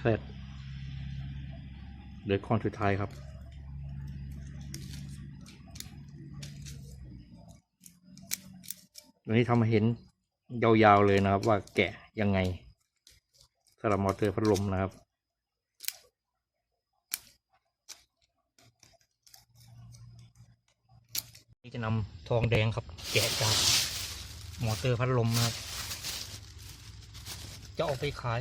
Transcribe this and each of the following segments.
เสร็จเหลือข้อนสุดท้ายครับวันนี้ทำมาเห็นยาวๆเลยนะครับ ว่าแกะยังไงสำหรับมอเตอร์พัดลมนะครับนี่จะนำทองแดงครับ แกะจากมอเตอร์พัดลมนะครับ จะเอาไปขาย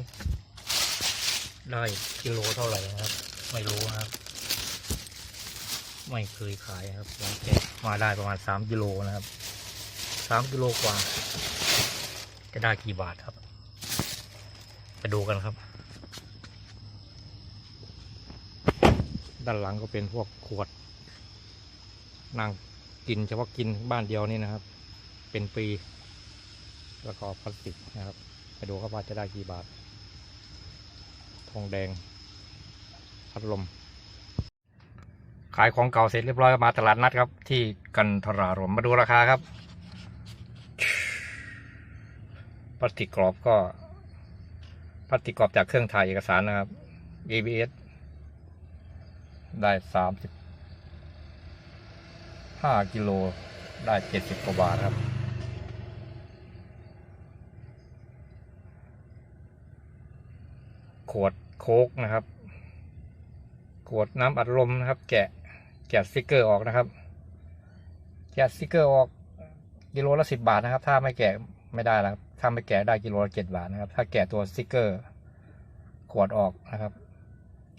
ได้กิโลเท่าไหร่นะครับ ไม่รู้ครับ ไม่เคยขายครับลองแกะมาได้ประมาณสามกิโลนะครับสามกิโลกว่า จะได้กี่บาทครับ ไปดูกันครับ ด้านหลังก็เป็นพวกขวดนั่งกินเฉพาะกินบ้านเดียวนี่นะครับ เป็นปี แล้วก็พลาสติกนะครับ ไปดูครับว่าจะได้กี่บาท ทองแดงพัดลม ขายของเก่าเสร็จเรียบร้อยมาตลาดนัดครับ ที่กันทรารมมาดูราคาครับพลาสติกกรอบก็พลาสติกกรอบจากเครื่องถ่ายเอกสารนะครับ ABS ได้สามสิบห้ากิโลได้เจ็ดสิบกว่าบาทครับ ขวดโค้กนะครับ ขวดน้ำอัดลมนะครับ แกะแกะสติกเกอร์ออกนะครับ แกะสติกเกอร์ออกกิโลละสิบบาทนะครับ ถ้าไม่แกะไม่ได้แล้วครับถ้าไม่แกะได้กิโลละเจ็ดบาทนะครับ ถ้าแกะตัวสติกเกอร์ ขวดออกนะครับ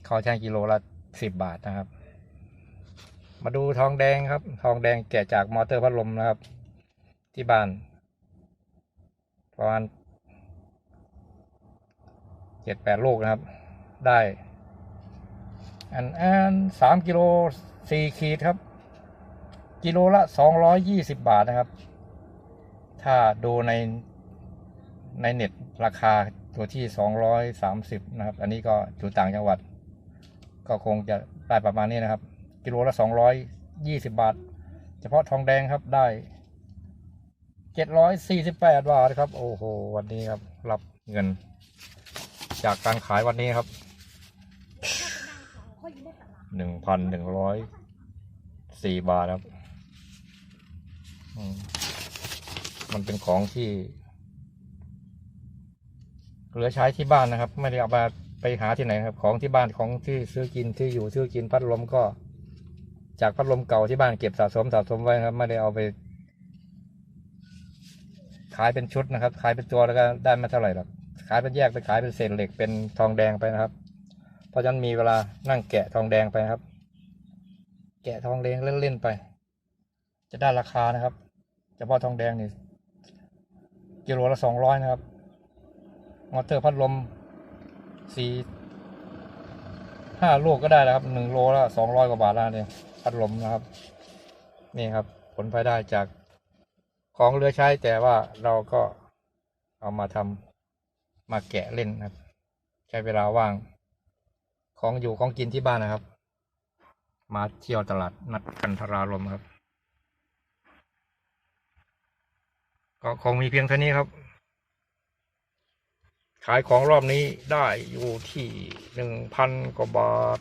เขาใช้กิโลละสิบบาทนะครับ มาดูทองแดงครับ ทองแดงแกะจากมอเตอร์พัดลมนะครับ ที่บ้านประมาณ จ็ดแปดลูกนะครับ ได้ อันอันสามกิโลสี่ขีดครับ กิโลละสองร้อยยี่สิบบาทนะครับ ถ้าดูในในเน็ตราคาตัวที่สองร้อยสามสิบนะครับ อันนี้ก็อยู่ต่างจังหวัด ก็คงจะได้ประมาณนี้นะครับ กิโลละสองร้อยยี่สิบบาท เฉพาะทองแดงครับได้เจ็ดร้อยสี่สิบแปดบาทครับ โอ้โห วันนี้ครับ รับเงิน จากการขายวันนี้ครับหนึ่งพันหนึ่งร้อยสี่บาทครับมมันเป็นของที่เหลือใช้ที่บ้านนะครับ ไม่ได้เอามาไปหาที่ไหนครับ ของที่บ้านของที่ซื้อกินที่อยู่ซื้อกินพัดลมก็ จากพัดลมเก่าที่บ้านเก็บสะสมสะสมไว้ครับ ไม่ได้เอาไป ขายเป็นชุดนะครับ ขายเป็นตัวแล้วก็ได้ไม่เท่าไหร่หรอก ขายเป็นแยกไปขายเป็นเศษเหล็กเป็นทองแดงไปนะครับ เพราะฉะนั้นมีเวลานั่งแกะทองแดงไปครับ แกะทองแดงเล่นๆไป จะได้ราคานะครับเฉพาะทองแดงนี่กิโลละสองร้อยนะครับมอเตอร์พัดลมสี่ห้าลูกก็ได้แล้วครับหนึ่งโลละสองร้อยกว่าบาทแล้วเนี่ยพัดลมนะครับ นี่ครับ ผลพลอยได้จากของเหลือใช้แต่ว่าเราก็เอามาทำ มาแกะเล่นนะครับ ใช้เวลาว่าง ของอยู่ของกินที่บ้านนะครับ มาเที่ยวตลาดนัดกันทรารมครับ ก็คงมีเพียงเท่านี้ครับ ขายของรอบนี้ได้อยู่ที่หนึ่งพันกว่าบาท